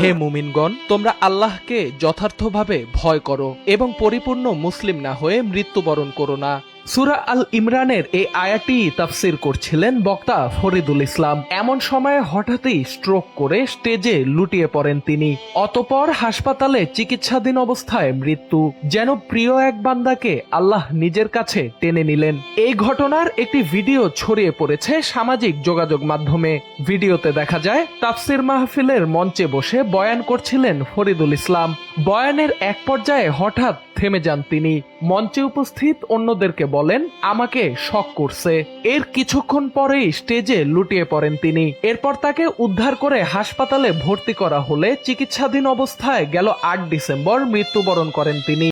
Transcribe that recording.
হে মুমিনগণ, তোমরা আল্লাহকে যথার্থভাবে ভয় করো এবং পরিপূর্ণ মুসলিম না হয়ে মৃত্যুবরণ করো না। সুরা আল ইমরানের এই আয়াটি তাফসির করছিলেন বক্তা ফরিদুল ইসলাম। এমন সময়ে হঠাৎই স্ট্রোক করে স্টেজে লুটিয়ে পড়েন তিনি। অতপর হাসপাতালে চিকিৎসাধীন অবস্থায় মৃত্যু, যেন প্রিয় এক বান্দাকে আল্লাহ নিজের কাছে টেনে নিলেন। এই ঘটনার একটি ভিডিও ছড়িয়ে পড়েছে সামাজিক যোগাযোগ মাধ্যমে। ভিডিওতে দেখা যায়, তাফসির মাহফিলের মঞ্চে বসে বয়ান করছিলেন ফরিদুল ইসলাম। বয়ানের এক পর্যায়ে হঠাৎ থেমে যান তিনি। মঞ্চে উপস্থিত অন্যদেরকে বলেন, আমাকে শক করছে। এর কিছুক্ষণ পরেই স্টেজে লুটিয়ে পড়েন তিনি। এরপর তাকে উদ্ধার করে হাসপাতালে ভর্তি করা হলে চিকিৎসাধীন অবস্থায় গেল আট ডিসেম্বর মৃত্যুবরণ করেন তিনি।